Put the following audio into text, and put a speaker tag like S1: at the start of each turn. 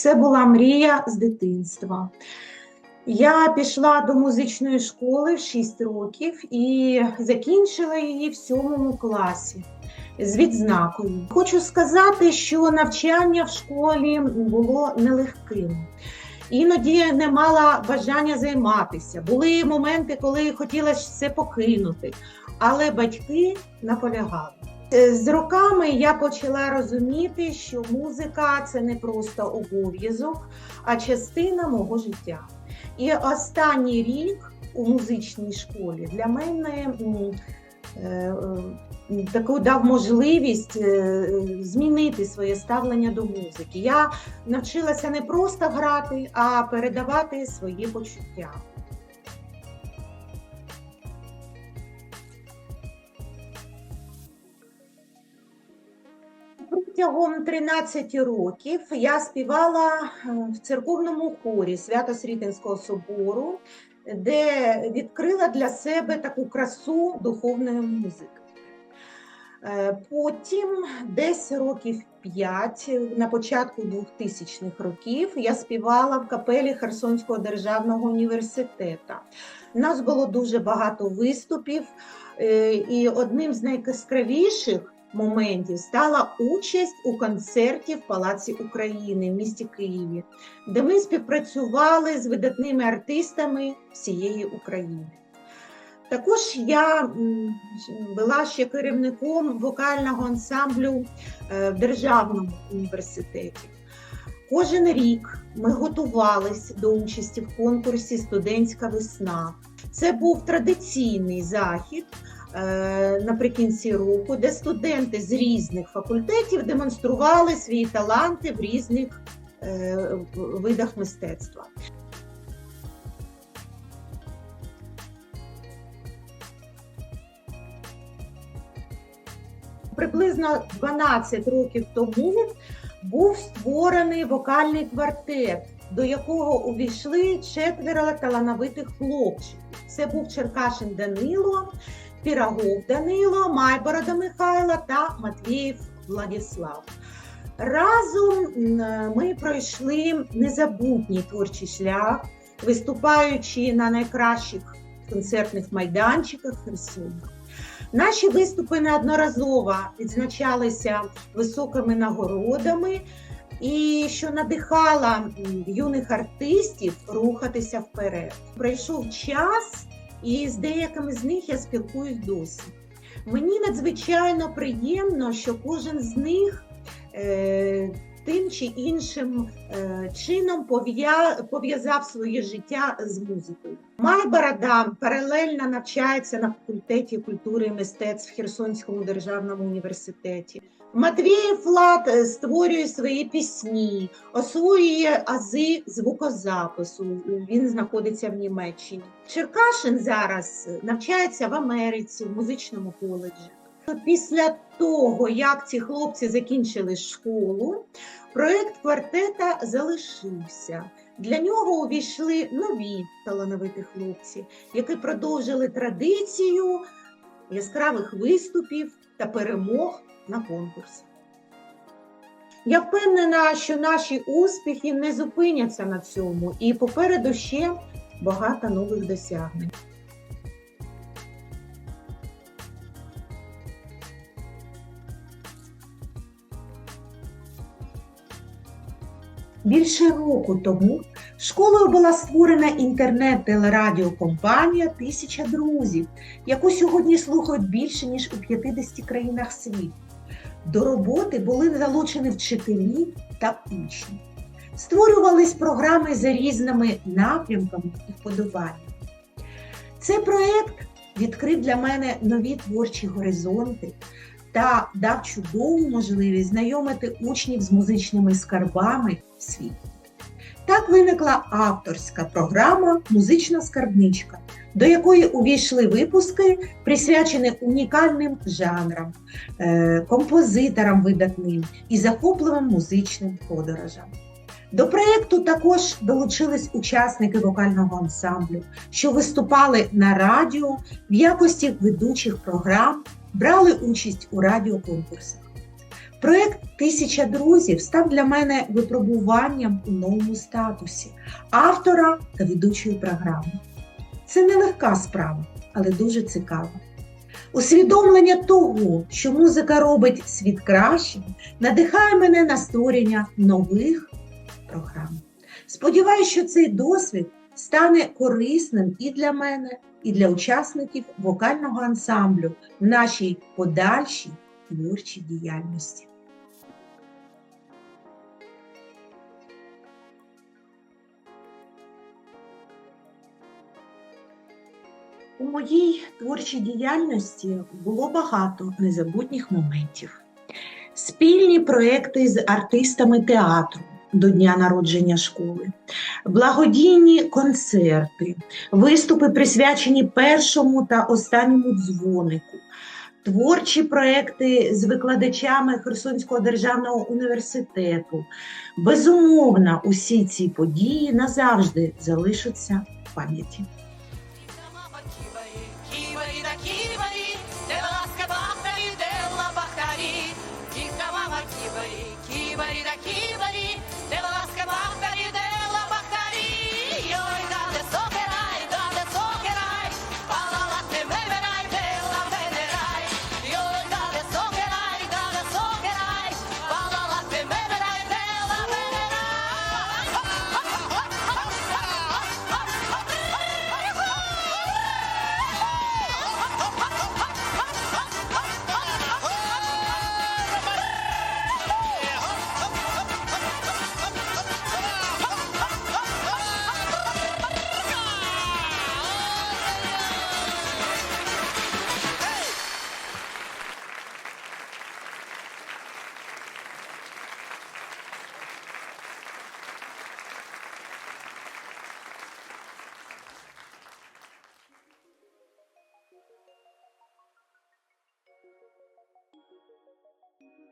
S1: Це була мрія з дитинства. Я пішла до музичної школи в 6 років і закінчила її в 7 класі з відзнакою. Хочу сказати, що навчання в школі було нелегким. Іноді не мала бажання займатися. Були моменти, коли хотілося все покинути, але батьки наполягали. Е, З роками я почала розуміти, що музика це не просто обов'язок, а частина мого життя. І останній рік у музичній школі для мене е, е, таку дав можливість змінити своє ставлення до музики. Я навчилася не просто грати, а передавати свої почуття. Протягом 13 років я співала е, в церковному хорі Свято-Срітинського собору, де відкрила для себе таку красу духовної музики. Е, Потім, десь років 5, на початку 2000-х років, я співала в капелі Херсонського державного університету. У нас було дуже багато виступів, е, і одним з найяскравіших моментів стала участь у концерті в Палаці України в місті Києві, де ми співпрацювали з видатними артистами всієї України. Також я була ще керівником вокального ансамблю е, в Державному університеті. Кожен рік ми готувалися до участі в конкурсі Студентська весна. Це був традиційний захід наприкінці року, де студенти з різних факультетів демонстрували свої таланти в різних е, видах мистецтва. Приблизно 12 років тому був створений вокальний квартет, до якого увійшли четверо талановитих хлопчиків. Це був Черкашин Данило, Пірогов Данило, Майборода Михайло та Матвієв Владислав. Разом ми пройшли незабутній творчий шлях, виступаючи на найкращих концертних майданчиках Херсону. Наші виступи неодноразово відзначалися високими нагородами, і що надихала юних артистів рухатися вперед. Пройшов час, і з деякими з них я спілкуюсь досі. Мені надзвичайно приємно, що кожен з них е, тим чи іншим е, чином пов'я- пов'язав своє життя з музикою. Майборода паралельно навчається на факультеті культури і мистецтв в Херсонському державному університеті. Матвієв Влад е, створює свої пісні, освоює ази звукозапису. Він знаходиться в Німеччині. Черкашин зараз навчається в Америці в музичному коледжі. Після того, як ці хлопці закінчили школу, проект квартета залишився. Для нього увійшли нові талановиті хлопці, які продовжили традицію яскравих виступів та перемог на конкурсах. Я впевнена, що наші успіхи не зупиняться на цьому, і попереду ще багато нових досягнень. Більше року тому школою була створена інтернет-телерадіокомпанія Тисяча друзів, яку сьогодні слухають більше ніж у 50 країнах світу. До роботи були залучені вчителі та учні. Створювались програми за різними напрямками і вподобаннями. Цей проєкт відкрив для мене нові творчі горизонти та дав чудову можливість знайомити учнів з музичними скарбами світу. Так виникла авторська програма Музична скарбничка, до якої увійшли випуски, присвячені унікальним жанрам, е, композиторам видатним і захопливим музичним подорожам. До проєкту також долучились учасники вокального ансамблю, що виступали на радіо в якості ведучих програм, брали участь у радіоконкурсах. Проект Тисяча друзів став для мене випробуванням у новому статусі автора та ведучої програми. Це нелегка справа, але дуже цікава. Усвідомлення того, що музика робить світ кращим, надихає мене на створення нових програм. Сподіваюсь, що цей досвід стане корисним і для мене, і для учасників вокального ансамблю в нашій подальшій творчій діяльності. У моїй творчій діяльності було багато незабутніх моментів. Спільні проекти з артистами театру до дня народження школи, благодійні концерти, виступи присвячені першому та останньому дзвонику, творчі проекти з викладачами Херсонського державного університету. Безумовно, усі ці події назавжди залишаться в пам'яті. Thank you.